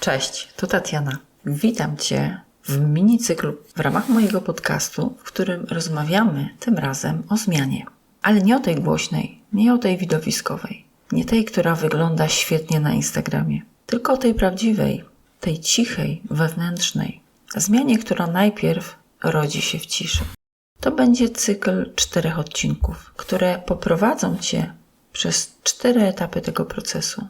Cześć, to Tatiana. Witam Cię w minicyklu w ramach mojego podcastu, w którym rozmawiamy tym razem o zmianie. Ale nie o tej głośnej, nie o tej widowiskowej, nie tej, która wygląda świetnie na Instagramie, tylko o tej prawdziwej, tej cichej, wewnętrznej. Zmianie, która najpierw rodzi się w ciszy. To będzie cykl czterech odcinków, które poprowadzą Cię przez cztery etapy tego procesu.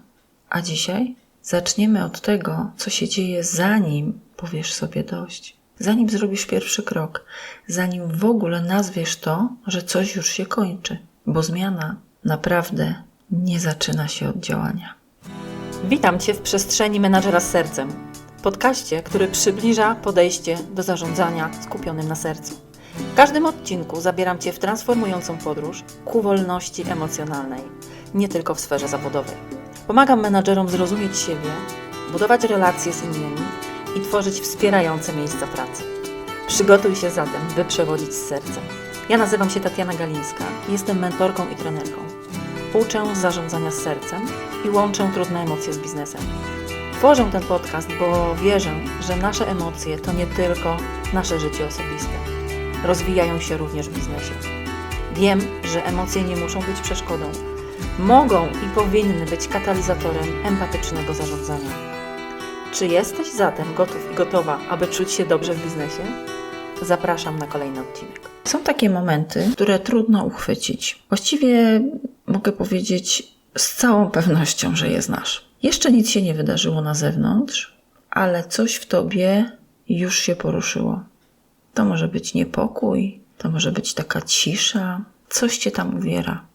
A dzisiaj zaczniemy od tego, co się dzieje zanim powiesz sobie dość. Zanim zrobisz pierwszy krok, zanim w ogóle nazwiesz to, że coś już się kończy, bo zmiana naprawdę nie zaczyna się od działania. Witam Cię w przestrzeni menadżera z sercem. Podkaście, który przybliża podejście do zarządzania skupionym na sercu. W każdym odcinku zabieram Cię w transformującą podróż ku wolności emocjonalnej, nie tylko w sferze zawodowej. Pomagam menadżerom zrozumieć siebie, budować relacje z innymi i tworzyć wspierające miejsca pracy. Przygotuj się zatem, by przewodzić z sercem. Ja nazywam się Tatiana Galińska jestem mentorką i trenerką. Uczę zarządzania z sercem i łączę trudne emocje z biznesem. Tworzę ten podcast, bo wierzę, że nasze emocje to nie tylko nasze życie osobiste. Rozwijają się również w biznesie. Wiem, że emocje nie muszą być przeszkodą. Mogą i powinny być katalizatorem empatycznego zarządzania. Czy jesteś zatem gotów i gotowa, aby czuć się dobrze w biznesie? Zapraszam na kolejny odcinek. Są takie momenty, które trudno uchwycić. Właściwie mogę powiedzieć z całą pewnością, że je znasz. Jeszcze nic się nie wydarzyło na zewnątrz, ale coś w tobie już się poruszyło. To może być niepokój, to może być taka cisza, coś cię tam uwiera.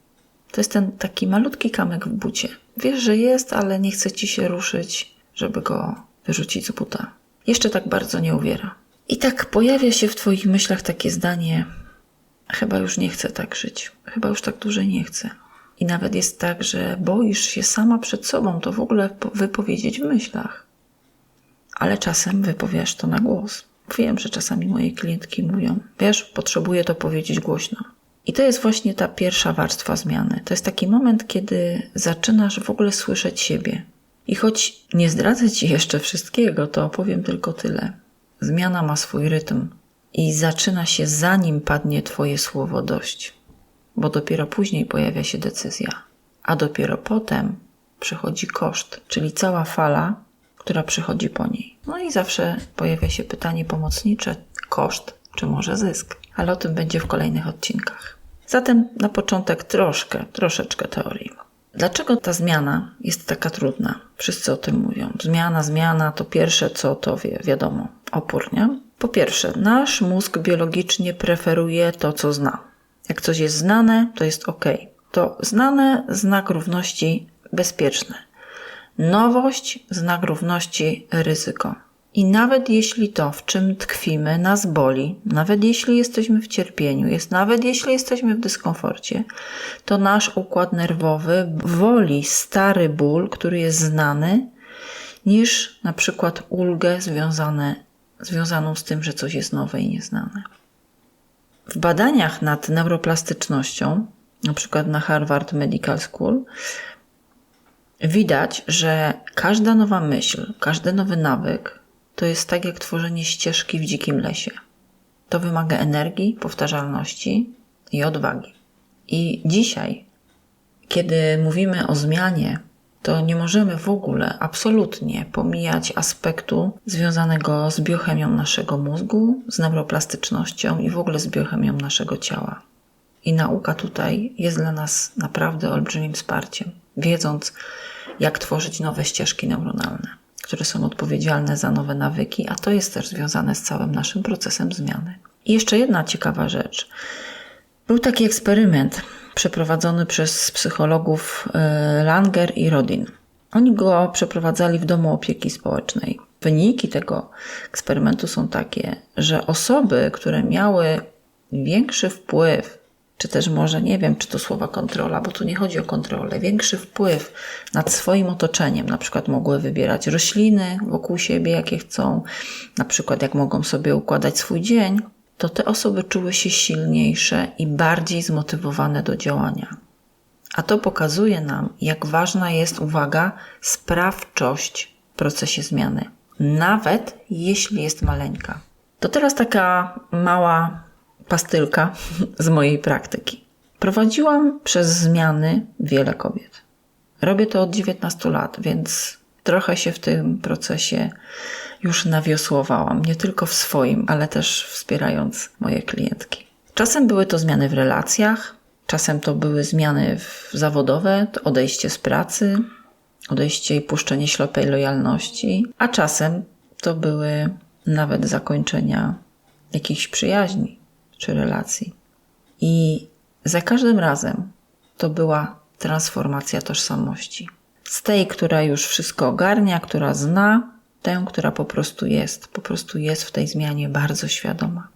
To jest ten taki malutki kamek w bucie. Wiesz, że jest, ale nie chce ci się ruszyć, żeby go wyrzucić z buta. Jeszcze tak bardzo nie uwiera. I tak pojawia się w twoich myślach takie zdanie: chyba już nie chcę tak żyć, chyba już tak dłużej nie chcę. I nawet jest tak, że boisz się sama przed sobą to w ogóle wypowiedzieć w myślach. Ale czasem wypowiesz to na głos. Wiem, że czasami moje klientki mówią: Wiesz, potrzebuję to powiedzieć głośno. I to jest właśnie ta pierwsza warstwa zmiany. To jest taki moment, kiedy zaczynasz w ogóle słyszeć siebie. I choć nie zdradzę ci jeszcze wszystkiego, to opowiem tylko tyle. Zmiana ma swój rytm i zaczyna się zanim padnie Twoje słowo dość, bo dopiero później pojawia się decyzja, a dopiero potem przychodzi koszt, czyli cała fala, która przychodzi po niej. No i zawsze pojawia się pytanie pomocnicze: koszt czy może zysk? Ale o tym będzie w kolejnych odcinkach. Zatem na początek troszkę, troszeczkę teorii. Dlaczego ta zmiana jest taka trudna? Wszyscy o tym mówią. Zmiana, zmiana to pierwsze, co to wie, wiadomo, opór, nie? Po pierwsze, nasz mózg biologicznie preferuje to, co zna. Jak coś jest znane, to jest ok. To znane znak równości bezpieczne. Nowość znak równości ryzyko. I nawet jeśli to, w czym tkwimy, nas boli, nawet jeśli jesteśmy w cierpieniu, jest nawet jeśli jesteśmy w dyskomforcie, to nasz układ nerwowy woli stary ból, który jest znany, niż na przykład ulgę związane, związaną z tym, że coś jest nowe i nieznane. W badaniach nad neuroplastycznością, na przykład na Harvard Medical School, widać, że każda nowa myśl, każdy nowy nawyk to jest tak jak tworzenie ścieżki w dzikim lesie. To wymaga energii, powtarzalności i odwagi. I dzisiaj, kiedy mówimy o zmianie, to nie możemy w ogóle absolutnie pomijać aspektu związanego z biochemią naszego mózgu, z neuroplastycznością i w ogóle z biochemią naszego ciała. I nauka tutaj jest dla nas naprawdę olbrzymim wsparciem, wiedząc, jak tworzyć nowe ścieżki neuronalne które są odpowiedzialne za nowe nawyki, a to jest też związane z całym naszym procesem zmiany. I jeszcze jedna ciekawa rzecz. Był taki eksperyment przeprowadzony przez psychologów e, Langer i Rodin. Oni go przeprowadzali w domu opieki społecznej. Wyniki tego eksperymentu są takie, że osoby, które miały większy wpływ czy też może nie wiem, czy to słowa kontrola, bo tu nie chodzi o kontrolę, większy wpływ nad swoim otoczeniem. Na przykład mogły wybierać rośliny wokół siebie, jakie chcą, na przykład jak mogą sobie układać swój dzień, to te osoby czuły się silniejsze i bardziej zmotywowane do działania. A to pokazuje nam, jak ważna jest uwaga, sprawczość w procesie zmiany, nawet jeśli jest maleńka. To teraz taka mała pastylka z mojej praktyki. Prowadziłam przez zmiany wiele kobiet. Robię to od 19 lat, więc trochę się w tym procesie już nawiosłowałam, nie tylko w swoim, ale też wspierając moje klientki. Czasem były to zmiany w relacjach, czasem to były zmiany zawodowe, odejście z pracy, odejście i puszczenie ślepej lojalności, a czasem to były nawet zakończenia jakichś przyjaźni czy relacji. I za każdym razem to była transformacja tożsamości. Z tej, która już wszystko ogarnia, która zna, tę, która po prostu jest, po prostu jest w tej zmianie bardzo świadoma.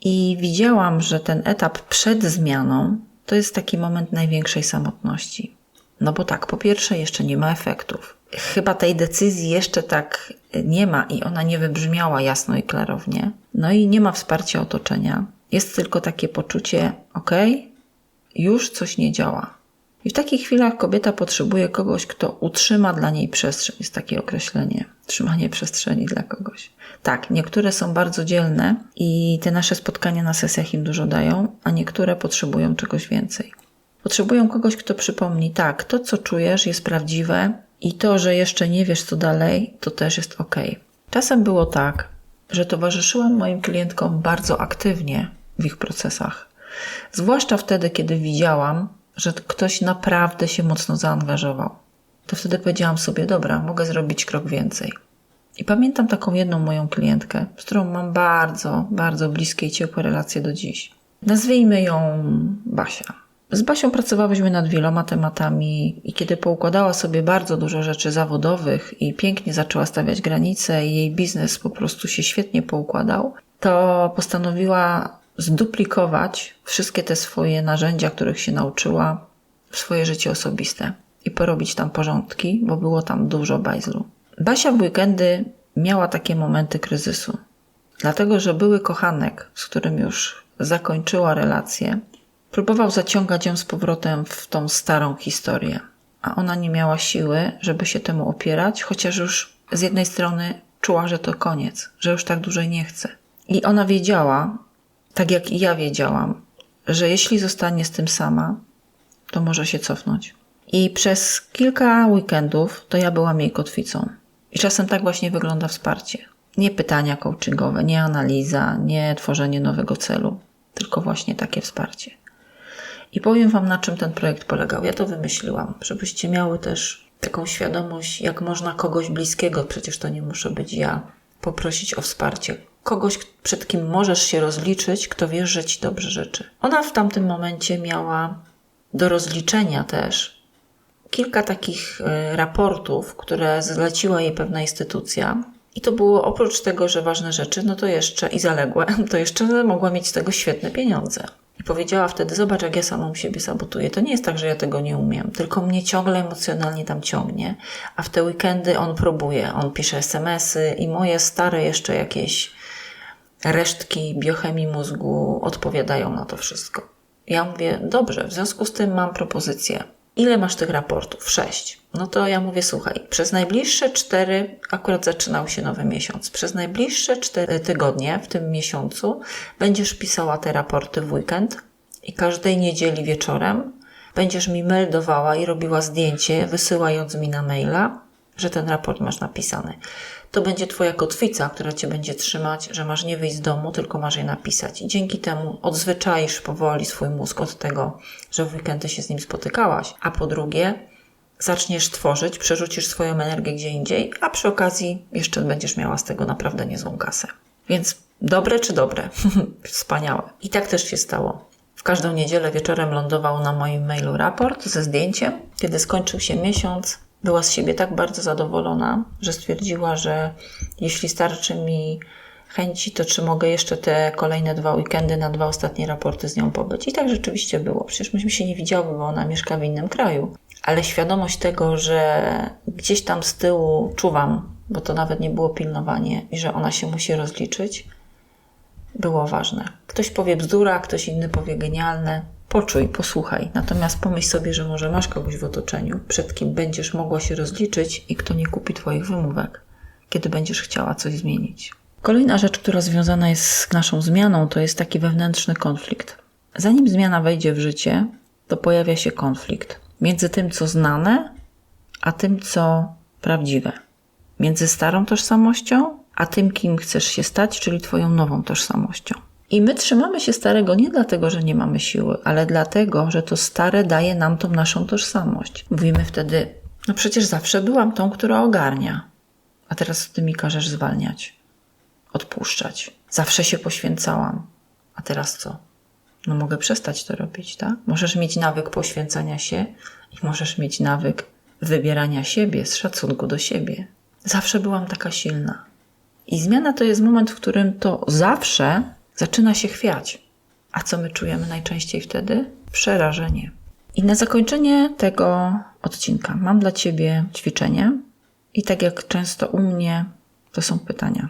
I widziałam, że ten etap przed zmianą to jest taki moment największej samotności. No bo tak, po pierwsze, jeszcze nie ma efektów. Chyba tej decyzji jeszcze tak nie ma i ona nie wybrzmiała jasno i klarownie. No i nie ma wsparcia otoczenia. Jest tylko takie poczucie, ok, już coś nie działa. I w takich chwilach kobieta potrzebuje kogoś, kto utrzyma dla niej przestrzeń. Jest takie określenie. Trzymanie przestrzeni dla kogoś. Tak, niektóre są bardzo dzielne i te nasze spotkania na sesjach im dużo dają, a niektóre potrzebują czegoś więcej. Potrzebują kogoś, kto przypomni, tak, to co czujesz jest prawdziwe i to, że jeszcze nie wiesz co dalej, to też jest ok. Czasem było tak, że towarzyszyłam moim klientkom bardzo aktywnie w ich procesach. Zwłaszcza wtedy, kiedy widziałam, że ktoś naprawdę się mocno zaangażował. To wtedy powiedziałam sobie, dobra, mogę zrobić krok więcej. I pamiętam taką jedną moją klientkę, z którą mam bardzo, bardzo bliskie i ciepłe relacje do dziś. Nazwijmy ją Basia. Z Basią pracowałyśmy nad wieloma tematami i kiedy poukładała sobie bardzo dużo rzeczy zawodowych i pięknie zaczęła stawiać granice i jej biznes po prostu się świetnie poukładał, to postanowiła zduplikować wszystkie te swoje narzędzia, których się nauczyła w swoje życie osobiste i porobić tam porządki, bo było tam dużo bajzlu. Basia w weekendy miała takie momenty kryzysu, dlatego że były kochanek, z którym już zakończyła relację, próbował zaciągać ją z powrotem w tą starą historię, a ona nie miała siły, żeby się temu opierać, chociaż już z jednej strony czuła, że to koniec, że już tak dłużej nie chce. I ona wiedziała, tak jak i ja wiedziałam, że jeśli zostanie z tym sama, to może się cofnąć. I przez kilka weekendów to ja byłam jej kotwicą. I czasem tak właśnie wygląda wsparcie. Nie pytania coachingowe, nie analiza, nie tworzenie nowego celu, tylko właśnie takie wsparcie. I powiem Wam, na czym ten projekt polegał. Ja to wymyśliłam, żebyście miały też taką świadomość, jak można kogoś bliskiego, przecież to nie muszę być ja, poprosić o wsparcie. Kogoś, przed kim możesz się rozliczyć, kto wiesz, że Ci dobrze życzy. Ona w tamtym momencie miała do rozliczenia też kilka takich e, raportów, które zleciła jej pewna instytucja. I to było oprócz tego, że ważne rzeczy, no to jeszcze i zaległe, to jeszcze mogła mieć z tego świetne pieniądze. Powiedziała wtedy: Zobacz, jak ja samą siebie sabotuję. To nie jest tak, że ja tego nie umiem, tylko mnie ciągle emocjonalnie tam ciągnie. A w te weekendy on próbuje, on pisze SMS-y i moje stare jeszcze jakieś resztki biochemii mózgu odpowiadają na to wszystko. Ja mówię: Dobrze, w związku z tym mam propozycję. Ile masz tych raportów? Sześć. No to ja mówię, słuchaj, przez najbliższe cztery, akurat zaczynał się nowy miesiąc, przez najbliższe cztery tygodnie w tym miesiącu będziesz pisała te raporty w weekend i każdej niedzieli wieczorem będziesz mi meldowała i robiła zdjęcie, wysyłając mi na maila, że ten raport masz napisany to będzie Twoja kotwica, która Cię będzie trzymać, że masz nie wyjść z domu, tylko masz je napisać. I dzięki temu odzwyczaisz powoli swój mózg od tego, że w weekendy się z nim spotykałaś. A po drugie, zaczniesz tworzyć, przerzucisz swoją energię gdzie indziej, a przy okazji jeszcze będziesz miała z tego naprawdę niezłą kasę. Więc dobre czy dobre? Wspaniałe. I tak też się stało. W każdą niedzielę wieczorem lądował na moim mailu raport ze zdjęciem. Kiedy skończył się miesiąc, była z siebie tak bardzo zadowolona, że stwierdziła, że jeśli starczy mi chęci, to czy mogę jeszcze te kolejne dwa weekendy na dwa ostatnie raporty z nią pobyć. I tak rzeczywiście było. Przecież myśmy się nie widziały, bo ona mieszka w innym kraju. Ale świadomość tego, że gdzieś tam z tyłu czuwam, bo to nawet nie było pilnowanie i że ona się musi rozliczyć, było ważne. Ktoś powie bzdura, ktoś inny powie genialne. Poczuj, posłuchaj. Natomiast pomyśl sobie, że może masz kogoś w otoczeniu, przed kim będziesz mogła się rozliczyć i kto nie kupi Twoich wymówek, kiedy będziesz chciała coś zmienić. Kolejna rzecz, która związana jest z naszą zmianą, to jest taki wewnętrzny konflikt. Zanim zmiana wejdzie w życie, to pojawia się konflikt między tym, co znane, a tym, co prawdziwe. Między starą tożsamością, a tym, kim chcesz się stać, czyli Twoją nową tożsamością. I my trzymamy się starego nie dlatego, że nie mamy siły, ale dlatego, że to stare daje nam tą naszą tożsamość. Mówimy wtedy, no przecież zawsze byłam tą, która ogarnia, a teraz ty mi każesz zwalniać, odpuszczać. Zawsze się poświęcałam, a teraz co? No mogę przestać to robić, tak? Możesz mieć nawyk poświęcania się i możesz mieć nawyk wybierania siebie z szacunku do siebie. Zawsze byłam taka silna. I zmiana to jest moment, w którym to zawsze zaczyna się chwiać. A co my czujemy najczęściej wtedy? Przerażenie. I na zakończenie tego odcinka mam dla Ciebie ćwiczenie. I tak jak często u mnie, to są pytania.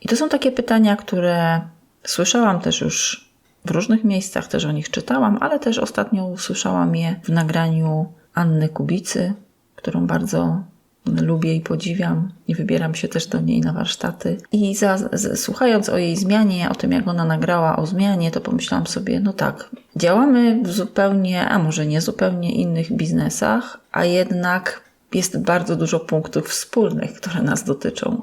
I to są takie pytania, które słyszałam też już w różnych miejscach, też o nich czytałam, ale też ostatnio usłyszałam je w nagraniu Anny Kubicy, którą bardzo lubię i podziwiam i wybieram się też do niej na warsztaty. I za, z, słuchając o jej zmianie, o tym jak ona nagrała o zmianie, to pomyślałam sobie, no tak, działamy w zupełnie, a może nie zupełnie innych biznesach, a jednak jest bardzo dużo punktów wspólnych, które nas dotyczą,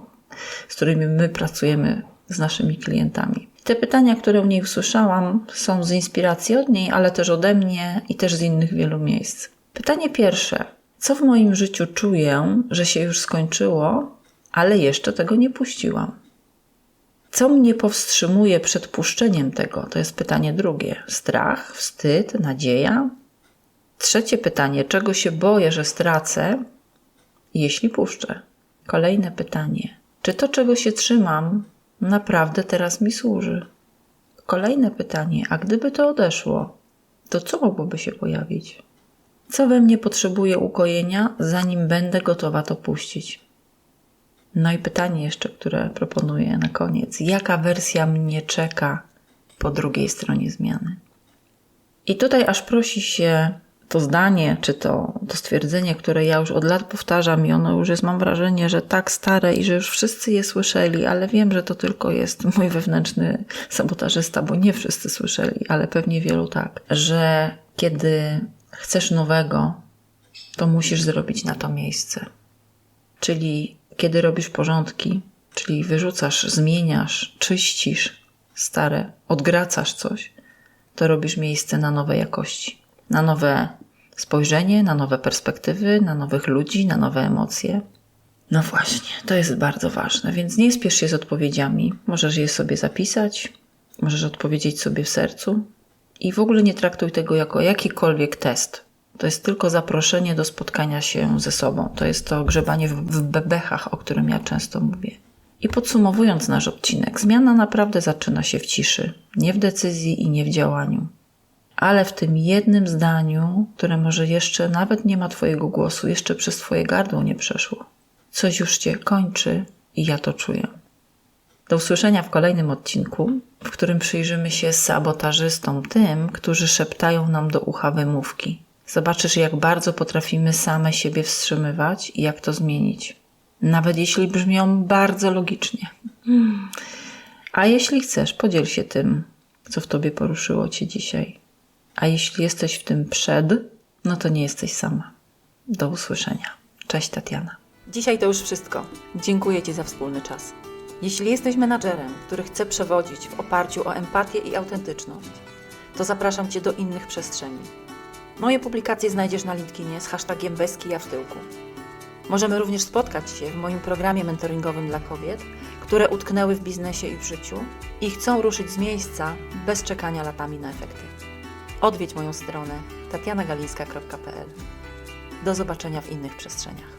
z którymi my pracujemy z naszymi klientami. Te pytania, które u niej usłyszałam, są z inspiracji od niej, ale też ode mnie i też z innych wielu miejsc. Pytanie pierwsze. Co w moim życiu czuję, że się już skończyło, ale jeszcze tego nie puściłam? Co mnie powstrzymuje przed puszczeniem tego? To jest pytanie drugie. Strach, wstyd, nadzieja? Trzecie pytanie. Czego się boję, że stracę, jeśli puszczę? Kolejne pytanie. Czy to, czego się trzymam, naprawdę teraz mi służy? Kolejne pytanie. A gdyby to odeszło, to co mogłoby się pojawić? Co we mnie potrzebuje ukojenia, zanim będę gotowa to puścić? No i pytanie jeszcze, które proponuję na koniec. Jaka wersja mnie czeka po drugiej stronie zmiany? I tutaj aż prosi się to zdanie, czy to, to stwierdzenie, które ja już od lat powtarzam i ono już jest, mam wrażenie, że tak stare i że już wszyscy je słyszeli, ale wiem, że to tylko jest mój wewnętrzny sabotażysta, bo nie wszyscy słyszeli, ale pewnie wielu tak, że kiedy chcesz nowego, to musisz zrobić na to miejsce. Czyli kiedy robisz porządki, czyli wyrzucasz, zmieniasz, czyścisz stare, odgracasz coś, to robisz miejsce na nowe jakości, na nowe spojrzenie, na nowe perspektywy, na nowych ludzi, na nowe emocje. No właśnie, to jest bardzo ważne, więc nie spiesz się z odpowiedziami. Możesz je sobie zapisać, możesz odpowiedzieć sobie w sercu, i w ogóle nie traktuj tego jako jakikolwiek test. To jest tylko zaproszenie do spotkania się ze sobą. To jest to grzebanie w, bebechach, o którym ja często mówię. I podsumowując nasz odcinek, zmiana naprawdę zaczyna się w ciszy, nie w decyzji i nie w działaniu, ale w tym jednym zdaniu, które może jeszcze nawet nie ma Twojego głosu, jeszcze przez Twoje gardło nie przeszło. Coś już Cię kończy i ja to czuję. Do usłyszenia w kolejnym odcinku, w którym przyjrzymy się sabotażystom, tym, którzy szeptają nam do ucha wymówki. Zobaczysz, jak bardzo potrafimy same siebie wstrzymywać i jak to zmienić. Nawet jeśli brzmią bardzo logicznie. A jeśli chcesz, podziel się tym, co w tobie poruszyło cię dzisiaj. A jeśli jesteś w tym przed, no to nie jesteś sama. Do usłyszenia. Cześć Tatiana. Dzisiaj to już wszystko. Dziękuję Ci za wspólny czas. Jeśli jesteś menadżerem, który chce przewodzić w oparciu o empatię i autentyczność, to zapraszam Cię do innych przestrzeni. Moje publikacje znajdziesz na LinkedInie z hashtagiem Beski w tyłku. Możemy również spotkać się w moim programie mentoringowym dla kobiet, które utknęły w biznesie i w życiu i chcą ruszyć z miejsca bez czekania latami na efekty. Odwiedź moją stronę tatianagalińska.pl. Do zobaczenia w innych przestrzeniach.